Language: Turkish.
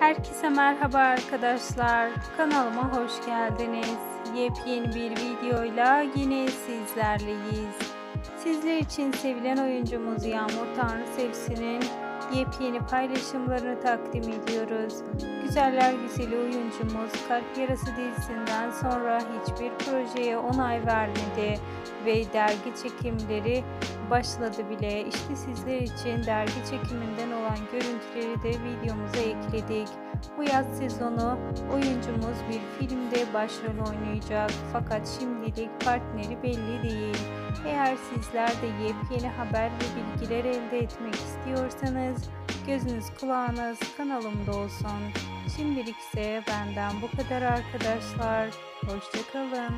Herkese merhaba arkadaşlar. Kanalıma hoş geldiniz. Yepyeni bir videoyla yine sizlerleyiz. Sizler için sevilen oyuncumuz Yağmur Tanrısevsi'nin yepyeni paylaşımlarını takdim ediyoruz. Güzeller güzeli oyuncumuz Kalp Yarası dizisinden sonra hiçbir projeye onay vermedi ve dergi çekimleri başladı bile. İşte sizler için dergi çekiminden olan görüntüleri de videomuza ekledik. Bu yaz sezonu oyuncumuz bir filmde başrol oynayacak fakat şimdilik partneri belli değil. Eğer sizler de yepyeni haber ve bilgiler elde etmek istiyorsanız gözünüz kulağınız kanalımda olsun. Şimdilik ise benden bu kadar arkadaşlar. Hoşçakalın.